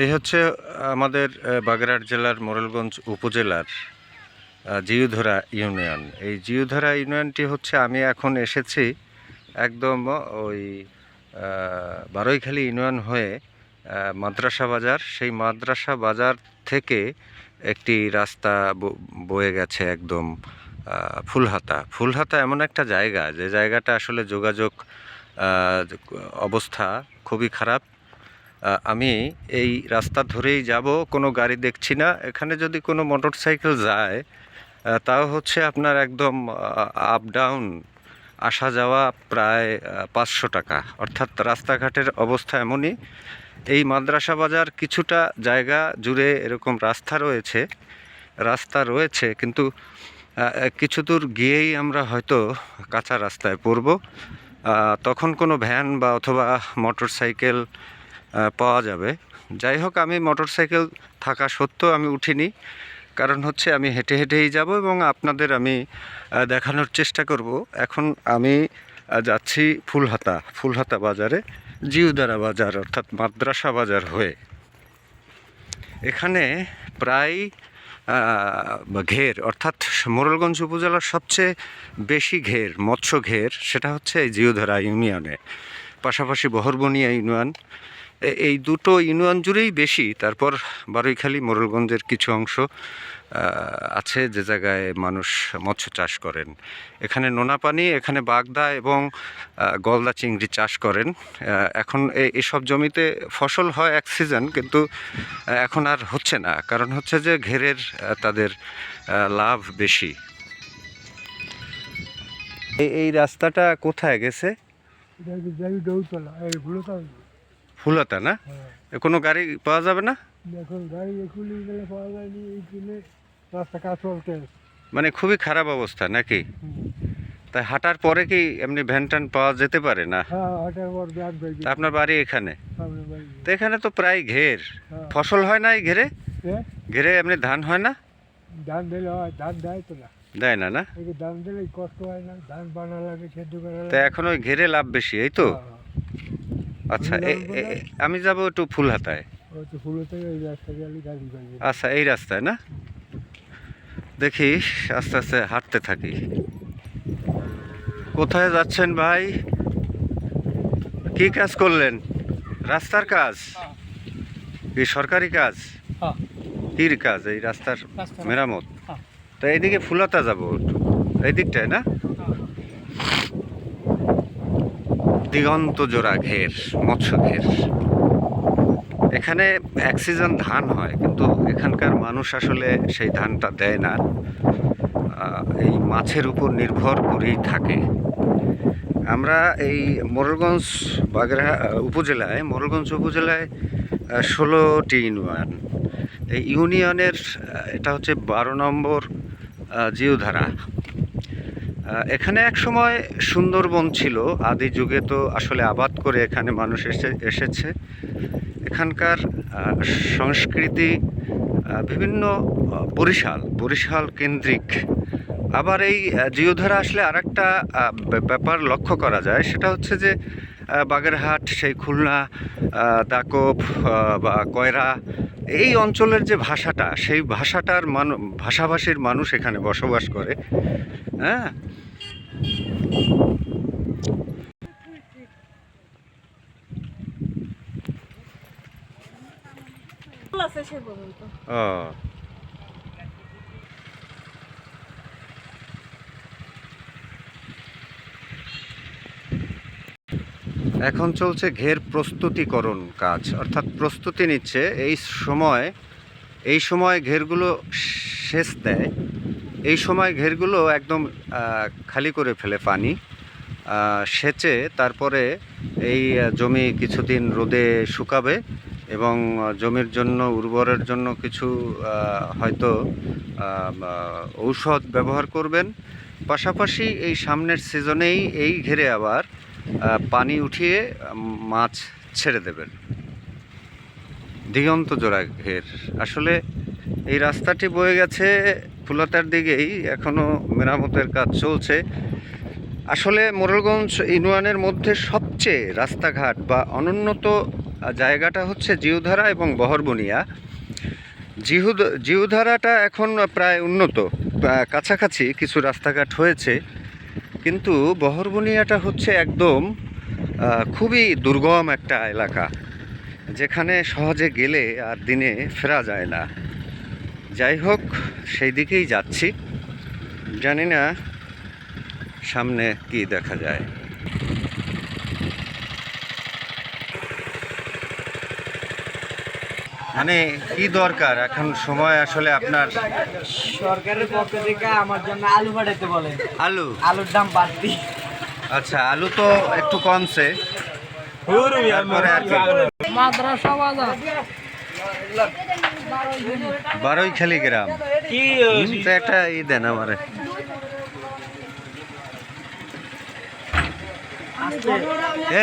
এই হচ্ছে আমাদের বাগেরহাট জেলার মোরেলগঞ্জ উপজেলার জিউধরা ইউনিয়ন। এই জিউধরা ইউনিয়নটি হচ্ছে, আমি এখন এসেছি একদম ওই বারৈখালী ইউনিয়ন হয়ে মাদ্রাসা বাজার। সেই মাদ্রাসা বাজার থেকে একটি রাস্তা বয়ে গেছে একদম ফুলহাতা। ফুলহাতা এমন একটা জায়গা, যে জায়গাটা আসলে যোগাযোগ অবস্থা খুবই খারাপ। আমি এই রাস্তা ধরেই যাব, কোনো গাড়ি দেখছি না। এখানে যদি কোনো মোটর সাইকেল যায় তাও হচ্ছে আপনার একদম আপ ডাউন আসা যাওয়া প্রায় পাঁচশো টাকা। অর্থাৎ রাস্তাঘাটের অবস্থা এমনই। এই মাদ্রাসা বাজার কিছুটা জায়গা জুড়ে এরকম রাস্তা রয়েছে রাস্তা রয়েছে, কিন্তু কিছু দূর গিয়েই আমরা হয়তো কাঁচা রাস্তায় পড়ব। তখন কোনো ভ্যান বা অথবা মোটর সাইকেল পাওয়া যাবে। যাই হোক, আমি মোটরসাইকেল থাকা সত্ত্বেও আমি উঠিনি। কারণ হচ্ছে, আমি হেঁটে হেঁটেই যাব এবং আপনাদের আমি দেখানোর চেষ্টা করব। এখন আমি যাচ্ছি ফুলহাতা ফুলহাতা বাজারে, জিউদারা বাজার, অর্থাৎ মাদ্রাসা বাজার হয়ে। এখানে প্রায় ঘের, অর্থাৎ মোরলগঞ্জ উপজেলার সবচেয়ে বেশি ঘের, মৎস্য ঘের, সেটা হচ্ছে এই জিওধরা ইউনিয়নে। পাশাপাশি বহরবনিয়া ইউনিয়ন এই দুটো ইউনিয়ন জুড়েই বেশি। তারপর বারৈখালী মোরেলগঞ্জের কিছু অংশ আছে যে জায়গায় মানুষ মৎস্য চাষ করেন। এখানে নোনা পানি এখানে বাগদা এবং গলদা চিংড়ি চাষ করেন। এখন এসব জমিতে ফসল হয় এক সিজন, কিন্তু এখন আর হচ্ছে না। কারণ হচ্ছে যে ঘেরের তাদের লাভ বেশি। এই রাস্তাটা কোথায় গেছে? ফুলতা না? হ্যাঁ। কোনো গাড়ি পাওয়া যাবে না? এখন গাড়ি এখনই গেলে পাওয়া যায়নি এই কিনে রাস্তা কাজ চলতে মানে খুবই খারাপ অবস্থা নাকি? তাই হাঁটার পরে কি এমনি ভ্যান ট্যান পাওয়া যেতে পারে না? হ্যাঁ আপনার বাড়ি এখানে? তো এখানে তো প্রায় ঘের। হ্যাঁ। ফসল হয় না এই ঘেরে? ঘেরে এমনি ধান হয় না? ধান দিলে হয় ধান দেয় তো না। দেয় না না? ধান দিলে কষ্ট হয় না ধান বানা লাগে সেদ্ধ করা তা এখন ওই ঘেরে লাভ বেশি এই তো? আচ্ছা আমি যাব একটু ফুলহাতায়। আচ্ছা এই রাস্তায় না? দেখি আস্তে আস্তে হাঁটতে থাকি। কোথায় যাচ্ছেন ভাই? কি কাজ করলেন? রাস্তার কাজ? কি সরকারি কাজ? হ্যাঁ। কির কাজ এই রাস্তার রাস্তার- মেরামত? হ্যাঁ। তো এইদিকে ফুলাতা যাব একটু। এই দিকটায় না? দিগন্ত জোড়া ঘের মৎস্য ঘের এখানে এক সিজন ধান হয়, কিন্তু এখানকার মানুষ আসলে সেই ধানটা দেয় না। এই মাছের উপর নির্ভর করেই থাকে। আমরা এই মোরলগঞ্জ বাগেরহা উপজেলায়, মোরলগঞ্জ উপজেলায় ষোলোটি ইউনিয়ন। এই ইউনিয়নের এটা হচ্ছে বারো নম্বর জিওধারা। এখানে এক সময় সুন্দরবন ছিল। আদি যুগে তো আসলে আবাদ করে এখানে মানুষ এসে এসেছে। এখানকার সংস্কৃতি বিভিন্ন বরিশাল বরিশাল কেন্দ্রিক। আবার এই জিওধারা আসলে আহ, ব্য- ব্যাপার লক্ষ্য করা যায়। সেটা হচ্ছে যে বাগেরহাট সেই খুলনা দাকব বা কয়রা এই অঞ্চলের যে ভাষাটা সেই ভাষাটার মানু ভাষাভাষীর মানুষ এখানে বসবাস করে হ্যাঁ? আছে সে পর্যন্ত ও। এখন চলছে ঘের প্রস্তুতিকরণ কাজ। অর্থাৎ প্রস্তুতি নিচ্ছে, এই সময় এই সময় ঘেরগুলো সেচ দেয়, এই সময় ঘেরগুলো একদম খালি করে ফেলে পানি সেচে তারপরে এই জমি কিছুদিন রোদে শুকাবে এবং জমির জন্য, উর্বরের জন্য কিছু হয়তো ঔষধ ব্যবহার করবেন। পাশাপাশি এই সামনের সিজনেই এই ঘেরে আবার পানি উঠিয়ে মাছ ছেড়ে দেবেন। দিগন্ত জোড়া ঘের আসলে এই রাস্তাটি বয়ে গেছে ফুলতার দিকেই এখনও মেরামতের কাজ চলছে। আসলে মোরেলগঞ্জ ইউনিয়নের মধ্যে সবচেয়ে রাস্তাঘাট বা অনুন্নত জায়গাটা হচ্ছে জিউধারা এবং বহরবনিয়া। জিহুদ জিউধারাটা এখন প্রায় উন্নত। কাছাকাছি কিছু রাস্তাঘাট হয়েছে। কিন্তু বহরবনিয়াটা হচ্ছে একদম খুবই দুর্গম একটা এলাকা, যেখানে সহজে গেলে আর দিনে ফেরা যায় না। যাই হোক, সেই দিকেই যাচ্ছি। জানি না সামনে কি দেখা যায়। মানে কি দরকার? এখন সময় আসলে আপনার সরকারের পক্ষ থেকে আমার জন্য আলু পাঠাতে বলেন আলু? আলুর দাম বাড়তি আচ্ছা আলু তো একটু কমছে। তারপরে আর কি? মাদ্রাসা বাজার। বারোই খালি গ্রাম। তো একটা ই দেন আমারে। এ